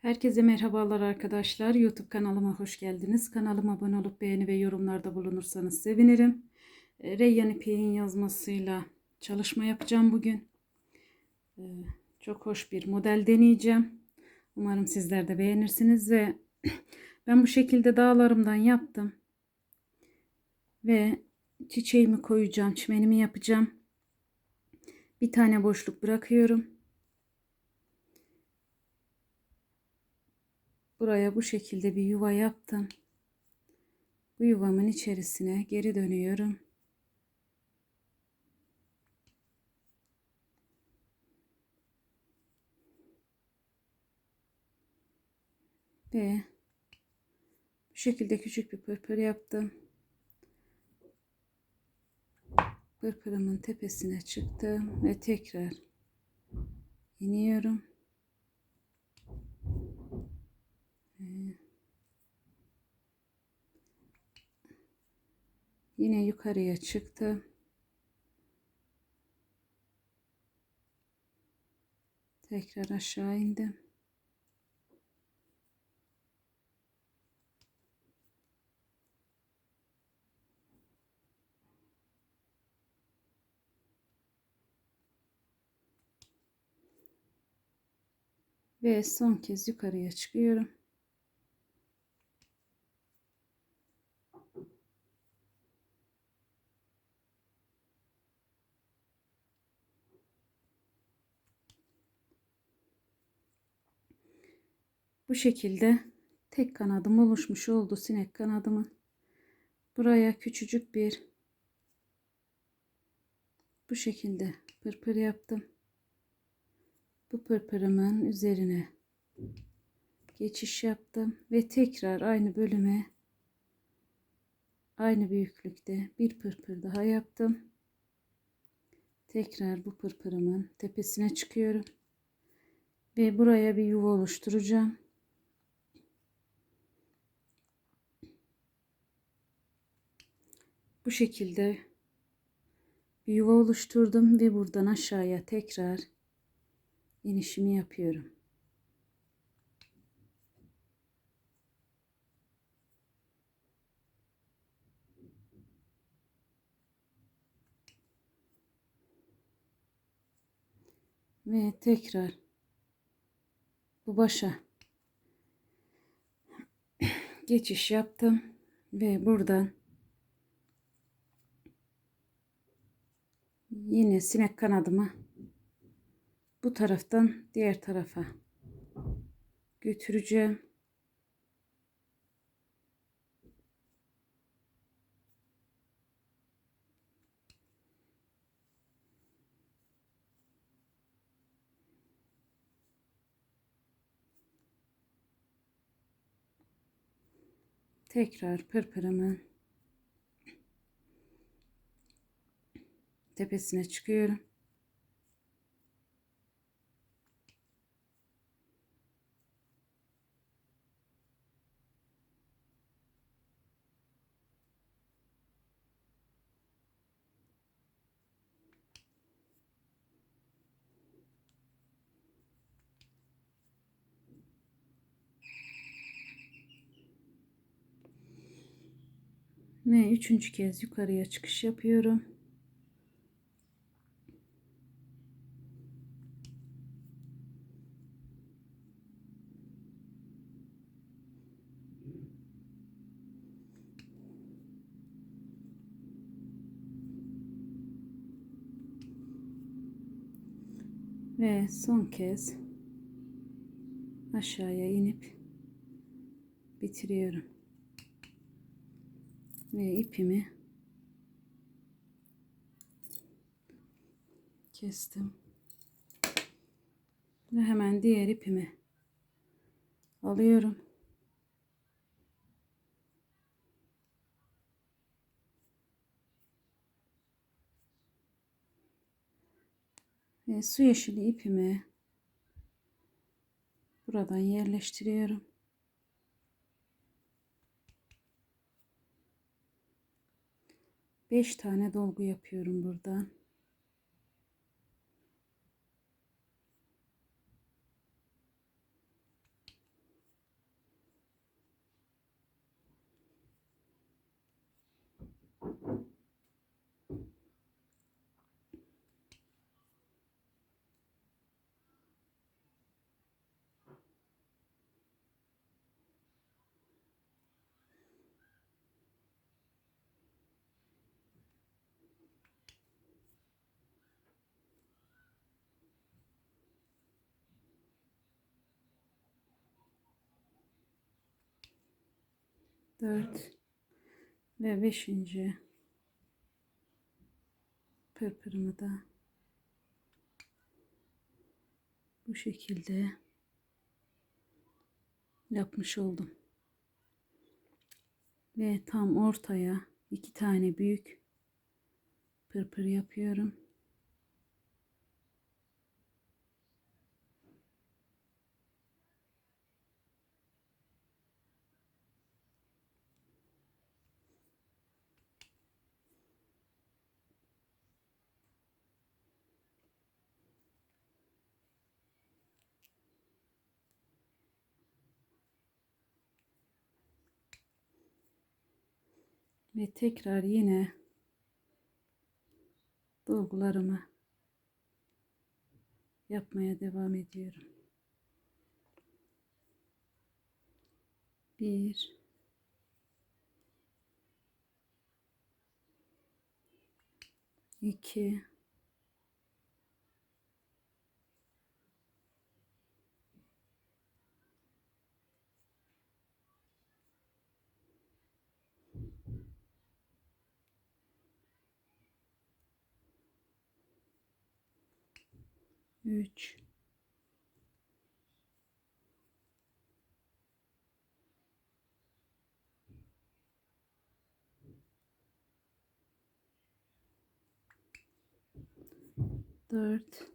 Herkese merhabalar arkadaşlar. YouTube kanalıma hoş geldiniz. Kanalıma abone olup beğeni ve yorumlarda bulunursanız sevinirim. E, Reyyan İpek'in yazmasıyla çalışma yapacağım bugün. E, Çok hoş bir model deneyeceğim. Umarım sizler de beğenirsiniz ve ben bu şekilde dağlarımdan yaptım. Ve çiçeğimi koyacağım, çimenimi yapacağım. Bir tane boşluk bırakıyorum. Buraya bu şekilde bir yuva yaptım. Bu yuvamın içerisine geri dönüyorum. Ve bu şekilde küçük bir pırpır yaptım. Pırpırımın tepesine çıktım ve tekrar iniyorum. Yine yukarıya çıktı. Tekrar aşağı indim. Ve son kez yukarıya çıkıyorum. Bu şekilde tek kanadım oluşmuş oldu sinek kanadımın. Buraya küçücük bir bu şekilde pırpır yaptım. Bu pırpırımın üzerine geçiş yaptım ve tekrar aynı bölüme aynı büyüklükte bir pırpır daha yaptım. Tekrar bu pırpırımın tepesine çıkıyorum ve buraya bir yuva oluşturacağım. Bu şekilde bir yuva oluşturdum ve buradan aşağıya tekrar inişimi yapıyorum. Ve tekrar bu başa geçiş yaptım ve buradan yine sinek kanadımı bu taraftan diğer tarafa götüreceğim. Tekrar pırpırımın tepesine çıkıyorum. Ve üçüncü kez yukarıya çıkış yapıyorum. Ve son kez aşağıya inip bitiriyorum. Ve ipimi kestim. Ve hemen diğer ipimi alıyorum. Ve su yeşili ipimi buradan yerleştiriyorum. Beş tane dolgu yapıyorum buradan. 4 ve 5. pırpırımı da bu şekilde yapmış oldum. Ve tam ortaya iki tane büyük pırpır yapıyorum. Ve tekrar yine dolgularımı yapmaya devam ediyorum. Bir iki üç dört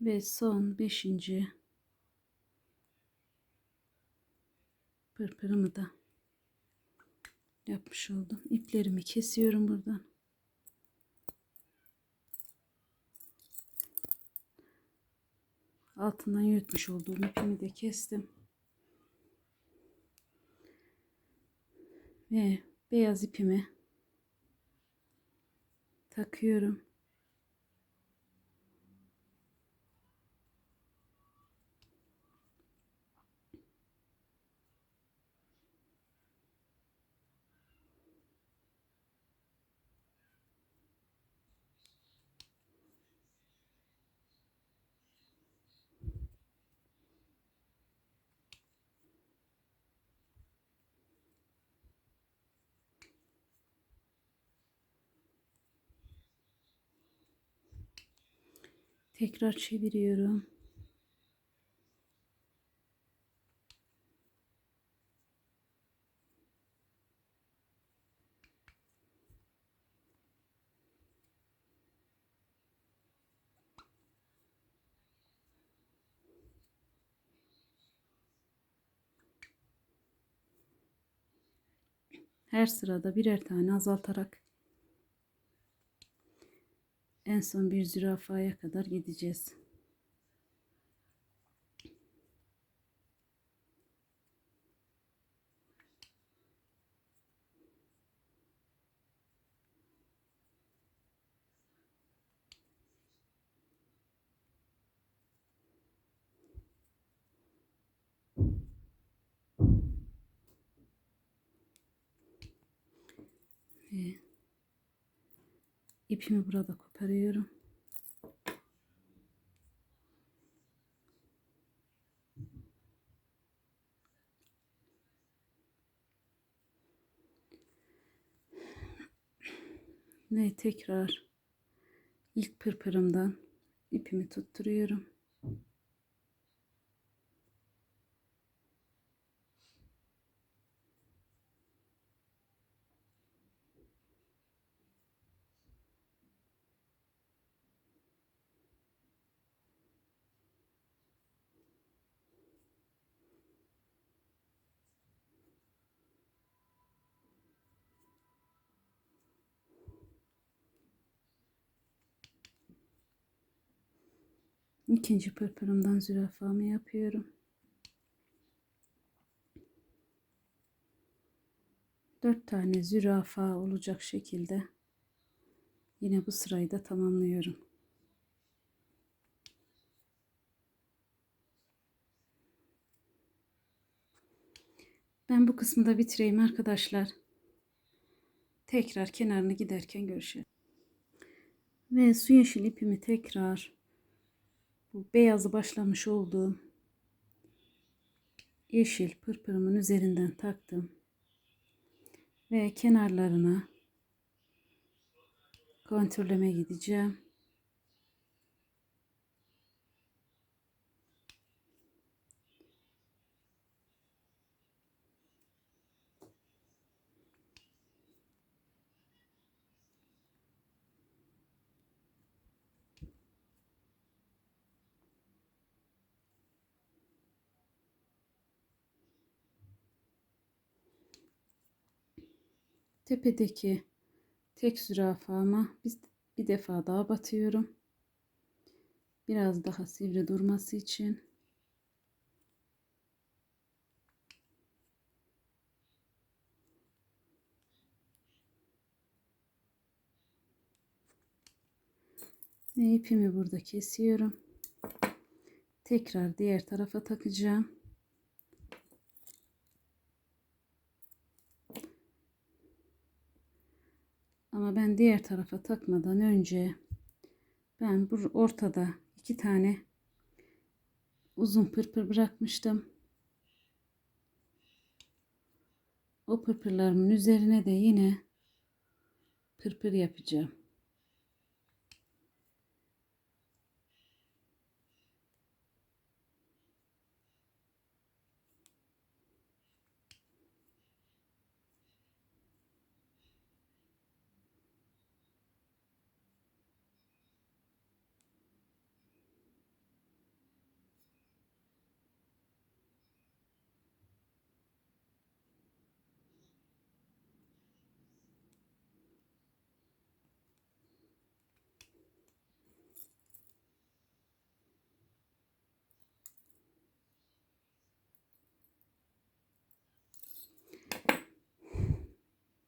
ve son beşinci pırpırımı da yapmış oldum. İplerimi kesiyorum buradan. Altından yırtmış olduğum ipimi de kestim. Ve beyaz ipimi takıyorum. Tekrar çeviriyorum. Her sırada birer tane azaltarak en son bir zürafaya kadar gideceğiz. İpimi burada koparıyorum. Ve tekrar ilk pırpırımdan ipimi tutturuyorum. İkinci pırpırımdan zürafamı yapıyorum. Dört tane zürafa olacak şekilde yine bu sırayı da tamamlıyorum. Ben bu kısmı da bitireyim arkadaşlar. Tekrar kenarını giderken görüşelim. Ve su yeşil ipimi tekrar bu beyazı başlamış olduğum yeşil pırpırımın üzerinden taktım ve kenarlarına kontürleme gideceğim. Tepedeki tek zürafama bir, bir defa daha batıyorum. Biraz daha sivri durması için. Ve ipimi burada kesiyorum. Tekrar diğer tarafa takacağım. Diğer tarafa takmadan önce ben bu ortada iki tane uzun pırpır bırakmıştım. O pırpırlarımın üzerine de yine pırpır yapacağım.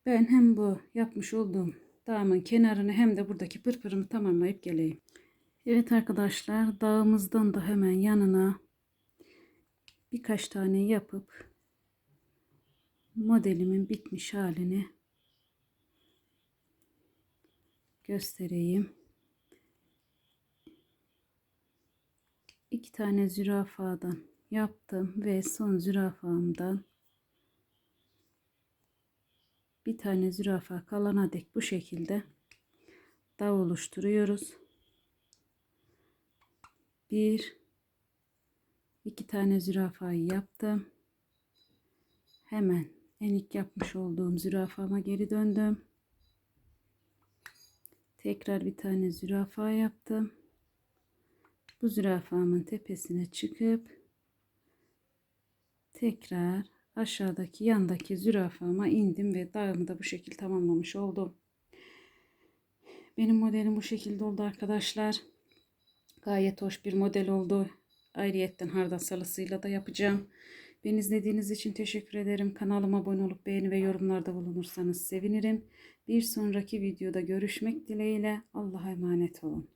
Ben hem bu yapmış olduğum dağımın kenarını hem de buradaki pırpırımı tamamlayıp geleyim. Evet arkadaşlar dağımızdan da hemen yanına birkaç tane yapıp modelimin bitmiş halini göstereyim. İki tane zürafadan yaptım ve son zürafamdan bir tane zürafa kalana dek bu şekilde dağ oluşturuyoruz. Bir iki tane zürafayı yaptım. Hemen en ilk yapmış olduğum zürafama geri döndüm. Tekrar bir tane zürafa yaptım. Bu zürafamın tepesine çıkıp tekrar aşağıdaki yandaki zürafama indim ve dağımı da bu şekilde tamamlamış oldum. Benim modelim bu şekilde oldu arkadaşlar. Gayet hoş bir model oldu. Ayrıyetten hardal salısıyla da yapacağım. Beni izlediğiniz için teşekkür ederim. Kanalıma abone olup beğeni ve yorumlarda bulunursanız sevinirim. Bir sonraki videoda görüşmek dileğiyle. Allah'a emanet olun.